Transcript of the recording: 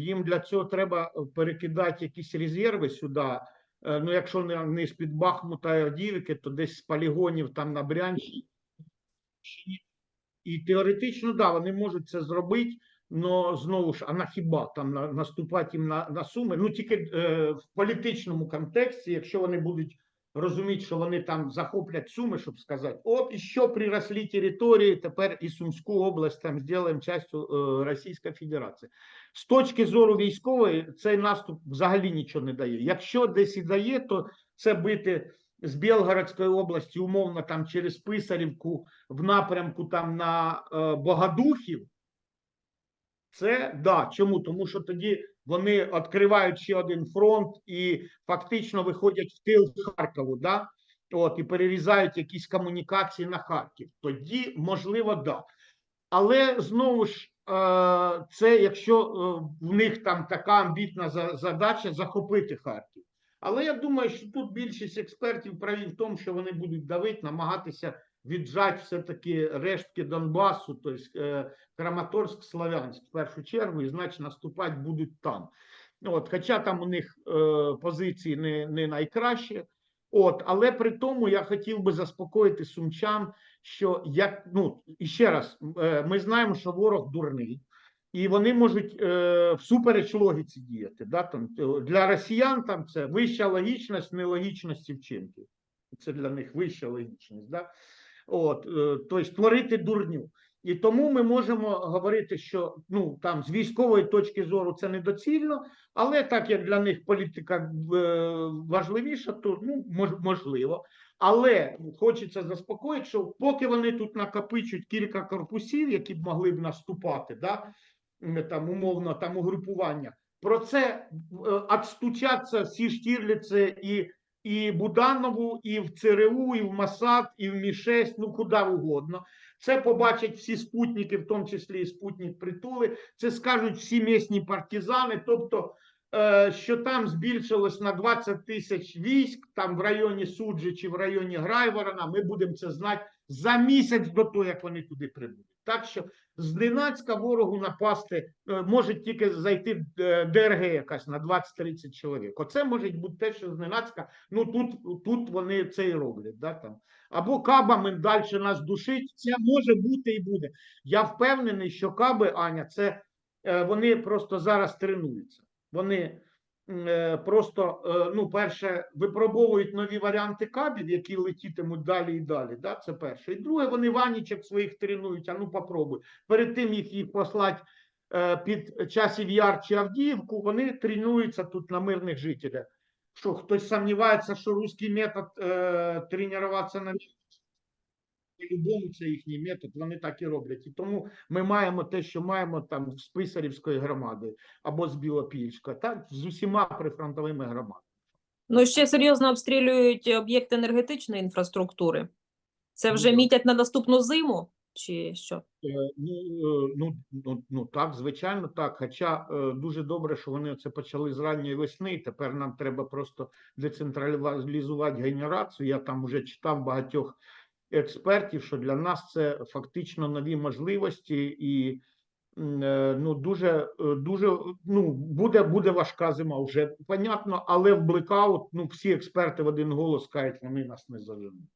їм для цього треба перекидати якісь резерви сюди. Е, Ну, якщо не, не з-під Бахмута і Авдіївки, то десь з полігонів там на Брянщині. І теоретично, да, вони можуть це зробити, але знову ж, а на хіба там на, наступати їм на, на суми? Ну тільки е, в політичному контексті, якщо вони будуть розуміти, що вони там захоплять суми, щоб сказати, от і що приросли території, тепер і Сумську область там зробимо частю е, Російської Федерації. З точки зору військової, цей наступ взагалі нічого не дає. Якщо десь і дає, то це бити з Білгородської області, умовно там через Писарівку в напрямку там на е, Богодухів. Це да. Чому? Тому що тоді вони відкривають ще один фронт і фактично виходять в тил Харкову, да? От, і перерізають якісь комунікації на Харків. Тоді, можливо, да. Але знову ж, е, це якщо е, в них там така амбітна за- задача захопити Харків. Але я думаю, що тут більшість експертів праві в тому, що вони будуть давити, намагатися віджати все-таки рештки Донбасу, тобто Краматорськ, Славянськ в першу чергу, і значить наступати будуть там. От, хоча там у них е, позиції не, не найкращі. От, але при тому я хотів би заспокоїти сумчан, що як ну і ще раз, е, ми знаємо, що ворог дурний, і вони можуть е, всупереч логіці діяти. Да, там, е, для росіян там це вища логічність нелогічності вчинків. Це для них вища логічність. Да? От, е, тобто створити дурню. І тому ми можемо говорити, що ну там з військової точки зору це недоцільно, але так як для них політика е, важливіша, то ну мож, можливо. Але хочеться заспокоїти, що поки вони тут накопичують кілька корпусів, які б могли б наступати, да, там умовно там угрупування, про це е, отстучаться всі Штірліці і, і Буданову, і в ЦРУ, і в МАСАД, і в Мі-6, ну куди угодно. Це побачать всі спутники, в тому числі і спутник притули. Це скажуть всі місні партизани. Тобто, е, що там збільшилось на 20 тисяч військ, там в районі Суджі чи в районі Грайворона. Ми будемо це знати за місяць до того, як вони туди прибудуть. Так що зненацька ворогу напасти е, може тільки зайти е, ДРГ якась на 20-30 чоловік. Оце може бути те, що зненацька. Ну тут, тут вони це і роблять. Да, там. Або кабами далі нас душить. Це може бути і буде. Я впевнений, що каби, Аня, це е, вони просто зараз тренуються. Вони просто, е, ну, перше, випробовують нові варіанти кабів, які летітимуть далі і далі. Да? Це перше. І друге, вони ванічок своїх тренують. А ну попробуй. Перед тим, як їх послати е, під часів Яр чи Авдіївку, вони тренуються тут на мирних жителях. Що хтось сумнівається, що русський метод е, тренуватися на по-любому це їхній метод, вони так і роблять. І тому ми маємо те, що маємо там з Писарівської громади або з Білопільська, так з усіма прифронтовими громадами. Ну, ще серйозно обстрілюють об'єкти енергетичної інфраструктури. Це вже Ну, мітять на наступну зиму, чи що? Е, Ну, е, ну, ну, ну так, звичайно, так. Хоча е, дуже добре, що вони це почали з ранньої весни. Тепер нам треба просто децентралізувати генерацію. Я там вже читав багатьох експертів, що для нас це фактично нові можливості, і е, ну дуже е, дуже ну буде буде важка зима. Вже понятно, але в блекаут ну всі експерти в один голос кажуть, вони нас не заженуть.